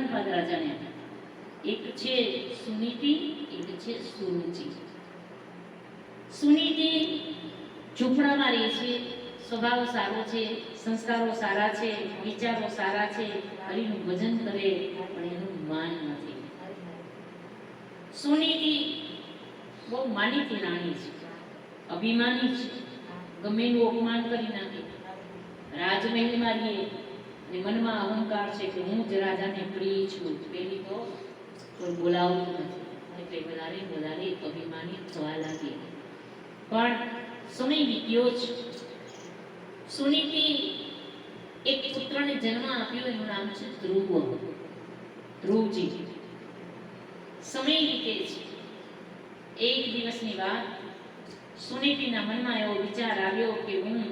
ઉત્તાનપાદ રાજાને એક છે સુનીતિ, એક છે સુરુચિ. સુનીતિ ઝૂંપડામાં રહે છે, સ્વભાવ સારો છે, સંસ્કારો સારા છે, વિચારો સારા છે, હરિનું ભજન કરે, પણ એનું માન નથી. સુનીતિ બહુ માનીતી રાણી છે, અભિમાની છે, ગમે એનું અપમાન કરી નાખે. રાજમહેલમાં રહીએ ને મનમાં અહંકાર છે કે હું જ રાજાને પ્રિય છું. પેલી તો કોઈ બોલાવતું નથી. એટલે વધારે વધારે અભિમાની થવા લાગી. પણ સમય વીત્યો જ. સુનીતિ એક પુત્રને જન્મ આપ્યો, એનું નામ છે ધ્રુવ. ધ્રુવજી. સમય વીતે છે એક દિવસની વાત. સુનીતિના મનમાં એવો વિચાર આવ્યો કે હું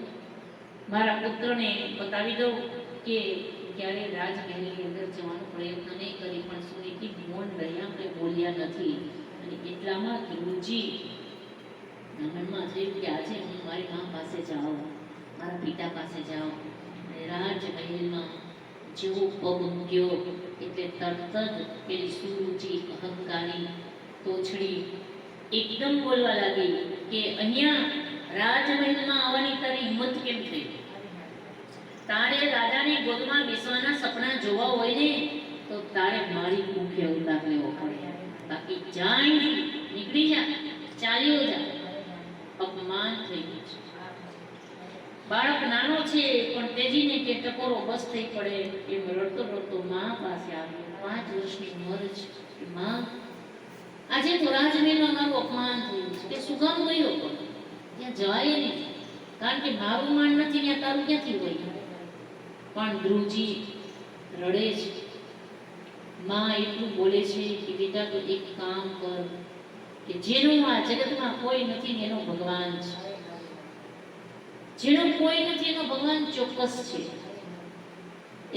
મારા પુત્રને બતાવી દઉં. કે ક્યારે રાજમહેલની અંદર જવાનો પ્રયત્ન નહીં કરી, પણ સુનીતિ મૌન રહ્યા આપણે બોલ્યા નથી. અને એટલામાં ધ્રુવજી મનમાં થયું કે આજે હું મારી મા પાસે જાઉં, મારા પિતા પાસે જાઉં. અને રાજમહેલમાં જેવો પગ મૂક્યો, એટલે તરત જ પેલી સુરુચિ અહંકારી તોછડી એકદમ બોલવા લાગી કે અહીંયા રાજમહેલમાં આવવાની તારી હિંમત કેમ થઈ? તારે રાજાની ગોદમાં બેસવાના સપના જોવા હોય ને, તો તારે મારી કુખે ઉતાર લેવો પડે. બાકી જાય નીકળી જા. ચાલ્યો જા. અપમાન થઈ ગયું છે. બાળક નાનો છે, પણ તેજીને કે ટકોરો બસ થઈ પડે. એમ રડતો રડતો મા પાસે આવ્યો. પાંચ વર્ષની ઉંમર છે માં, આજે તો રાજમહેલમાં મારું અપમાન થયું છે. કે કામ ગયો? પણ ત્યાં જવાય નહીં. કારણ કે મારું માન નથી, ત્યાં તારું ક્યાંથી હોય? પણ ધ્રુવજી રડે છે. માં એટલું બોલે છે કે, બેટા, તું એક કામ કર કે જેનું આ જગતમાં કોઈ નથી ને એનો ભગવાન છે. જેનો કોઈ નથી એનો ભગવાન ચોક્કસ છે.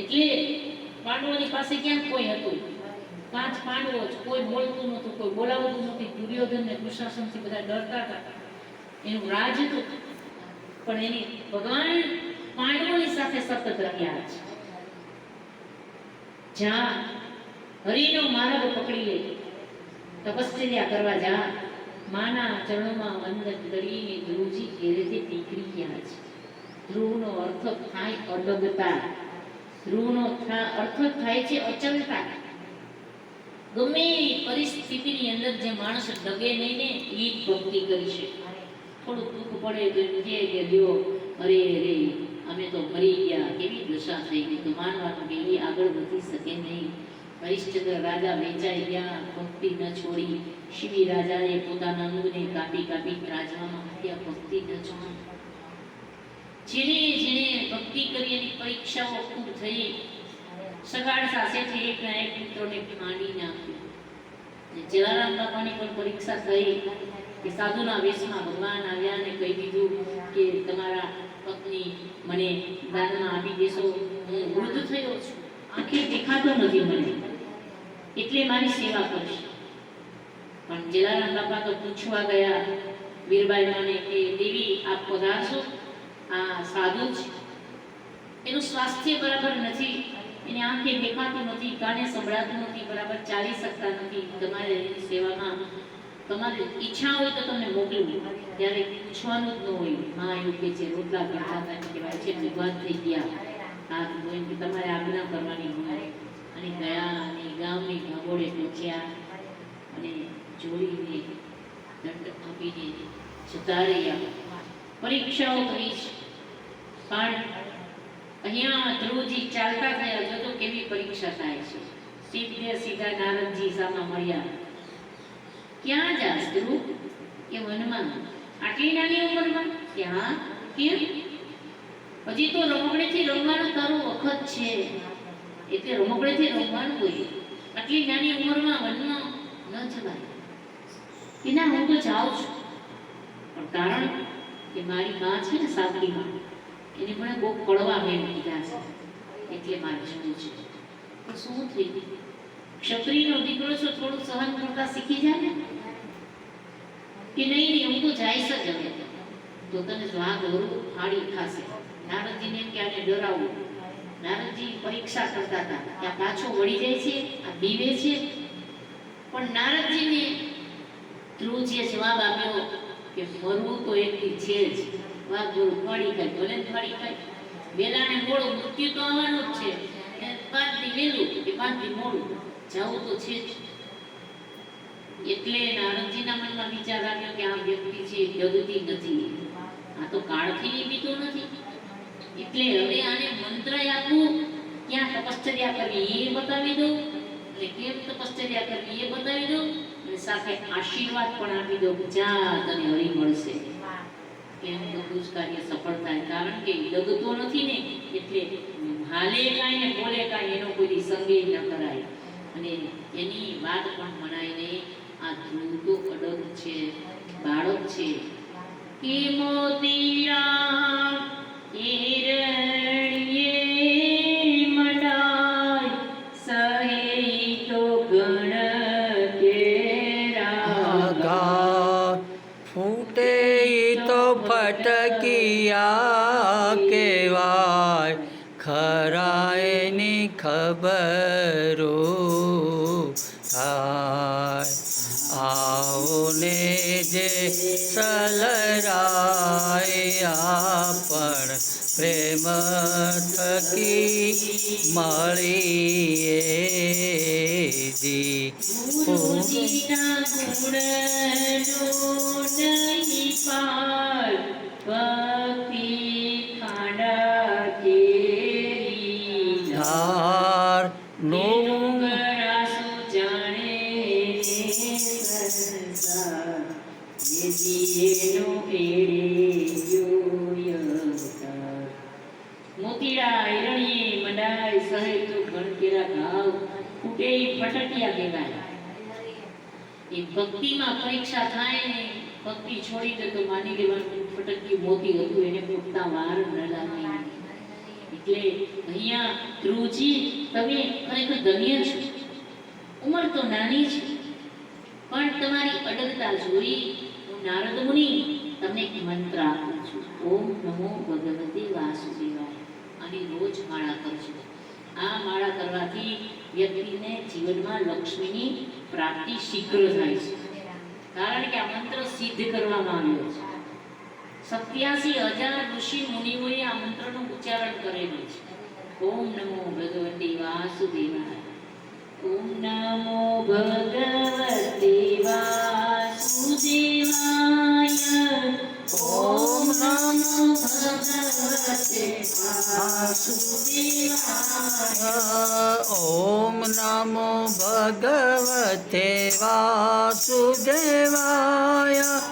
એટલે પાંડવોની પાસે ક્યાં કોઈ હતું? પાંચ પાંડવો જ. કોઈ બોલતું નહોતું, કોઈ બોલાવતું નથી દુર્યોધન ને દુશાસનથી બધા ડરતા હતા. એનું રાજ હતું. પણ એની ભગવાન પાંડવોની સાથે સતત રહ્યા છે. જ્યાં હરિનો માર્ગ પકડી લે કરવા જા. માના ચરણોમાં વંદન કરીને ધ્રુવજી ઘેરેથી દીકરી ક્યાં છે. ધ્રુવનો અર્થ થાય અડગતા. ધ્રુવનો અર્થ થાય છે અચલતા. ગમે પરિસ્થિતિની અંદર જે માણસ ડગે નહીં ને એ જ ભક્તિ કરી છે થોડું દુઃખ પડે તો કે દેવો અરે ગઈ તો માનવાનું કે આગળ વધી શકે નહીં. હરિશ્ચંદ્ર રાજા વેચાઈ ગયા, ભક્તિ ન છોડી શિવી રાજાએ પોતાના અંગને કાપી કાપી રાજવામાં હત્યા ભક્તિ ન છોડી. જેને જેને ભક્તિ કરી એની પરીક્ષાઓ ખૂબ થઈ સગાડ સાથેથી એકના એક મિત્રોને માંડી નાખ્યું. જલારામ બાપાની પણ પરીક્ષા થઈ કે સાધુના વેશમાં ભગવાન આવ્યા અને કહી દીધું કે તમારા પત્ની મને દાનમાં આપી દેશો. હું વૃદ્ધ થયો છું. આંખે દેખાતો નથી મને. એટલે મારી સેવા કરશે. પણ જલારામ બાપા તો પૂછવા ગયા, વીરબાઈ માને કે દેવી, આપ પધારશો? આ સાધુ છે એનું સ્વાસ્થ્ય બરાબર નથી. એની આંખે દેખાતું નથી, કાને સંભળાતું નથી, બરાબર ચાલી શકતા નથી. તમારે સેવામાં તમારી ઈચ્છા હોય તો તમને મોકલું ત્યારે પૂછવાનું જ ન હોયમાં એવું કે છે, રોટલા હતા કહેવાય છે વિવાદ થઈ ગયા. હાથ ધોઈને કે તમારે આજ્ઞા કરવાની હોય, અને ગયા અને ગામની ભાગોળે પહોંચ્યા અને જોઈને દંડ આપીને જતા રહ્યા પરીક્ષાઓ કરી પણ અહીંયા ધ્રુવજી ચાલતા થયા જો તો કેવી પરીક્ષા થાય છે? સીધે સીધા નારદજી સામે મળ્યા. ક્યાં જાસ ધ્રુવ કે વનમાં. આટલી નાની ઉંમરમાં? ક્યાં કેમ? હજી તો રમકડેથી રમવાનો તારો વખત છે. એટલે રમકડેથી રમવાનું હોય. આટલી નાની ઉંમરમાં વનમાં ન જવાય. કે ના હું તો જાઉં છું. પણ કારણ કે મારી માં છે ને સાવકી માં એને મને બહુ કડવા મેં કીધા છે. એટલે મારે જવું છે. પણ શું થઈ ગયું? ક્ષત્રિયનો દીકરો છો, થોડું સહન કરતા શીખી જાય ને. કે નહીં નહીં હું તો જાય જ હવે. તો તને વાઘ વરુ ફાડી ખાશે. નારદજીને કે આને ડરાવવું નારદજી પરીક્ષા કરતા હતા. ત્યાં પાછો વળી જાય છે, આ બીવે છે. પણ નારદજીને ધ્રુવજીએ જવાબ આપ્યો કે મરવું તો એકથી છે જ. વાઘ ગોળ ફાડી ખાય, ભલે ફાડી ખાય. વેલાને મોડું મૃત્યુ તો આવવાનું જ છે. એ વેલું દી દી મોડું. જવું તો છે જ. એટલે નારદજીના મનમાં વિચાર આવ્યો કે આ વ્યક્તિ છે જગતી નથી. આ તો કાળથી નિમિત્તો નથી. એટલે હવે આને મંત્ર આપવું ક્યાં તપશ્ચર્યા કરવી એ બતાવી દઉં એટલે કેમ તપશ્ચર્યા કરવી એ બતાવી દઉં અને સાથે આશીર્વાદ પણ આપી દઉં જા તને હરી મળશે. એમ બધું જ કાર્ય સફળ થાય. કારણ કે ડગતો નથી ને, એટલે હાલે કાંઈ ને બોલે કાંઈ એનો કોઈ સંગે ન કરાય. અને એની વાત પણ મનાય ને આ ધ્રુવ તો અડગ છે બાળક છે. કે મોતીરામ હિરણ્યે સહી તો ગણ કેરા ફૂટે તો ફટકિયા કેવાય. ખરા એની ખબરો થાય. આવો ને જે સલરાય પણ પ્રેમ થકી મળીએ જી. પૂજીના પાર. ભક્તિ ધારનું. મોતીડા એ ભક્તિમાં પરીક્ષા થાય ને ભક્તિ છોડી દે તો માની લેવાનું ફટક્યું મોતી હતું એને ફૂટતા વાર ન લાગે એટલે અહીંયા ધ્રુવજી, તમે ખરેખર ધન્ય છો. ઉંમર તો નાની છે, પણ તમારી અડગતા જોઈ હું નારદ મુનિ તમને એક મંત્ર આપું છું. ઓમ નમો ભગવતે વાસુદેવાય. આની રોજ માળા કરજો. આ માળા કરવાથી વ્યક્તિને જીવનમાં લક્ષ્મીની પ્રાપ્તિ શીઘ્ર થાય છે. કારણ કે આ મંત્ર સિદ્ધ કરવામાં આવ્યો છે. સત્યાસી હજાર ઋષિ મુનિઓએ આ મંત્રનું ઉચ્ચારણ કરેલું છે. ઓમ નમો ભગવતી વાસુદેવાય. ઓમ નમો ભગવતી વાસુદેવાય. ઓમ નમો ભગવતે વાસુદેવાય. ઓમ નમો ભગવતે વાસુદેવાય.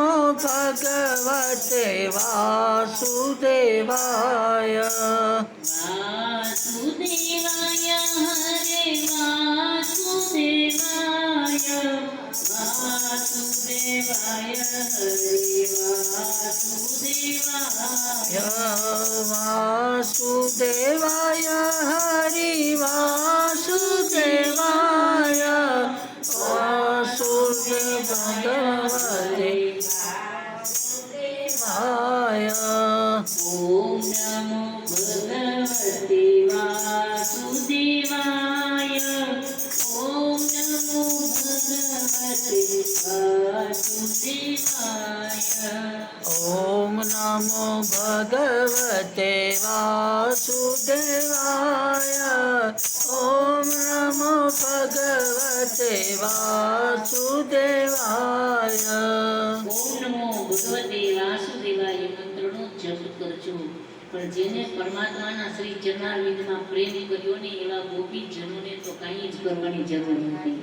નમો ભગવતે વાસુદેવાય વાસુદેવાય હરે વાસુદેવાય વાસુદેવાય હરે ભગવતે વાસુદેવાય ઓમ નમો ભગવતે વાસુદેવાય મંત્રનો જપ કરજો પણ જેને પરમાત્માના શ્રી ચરણારવિંદમાં પ્રેમ કર્યો ને એવા ગોપી જનોને તો કાંઈ જ કરવાની જરૂર નથી.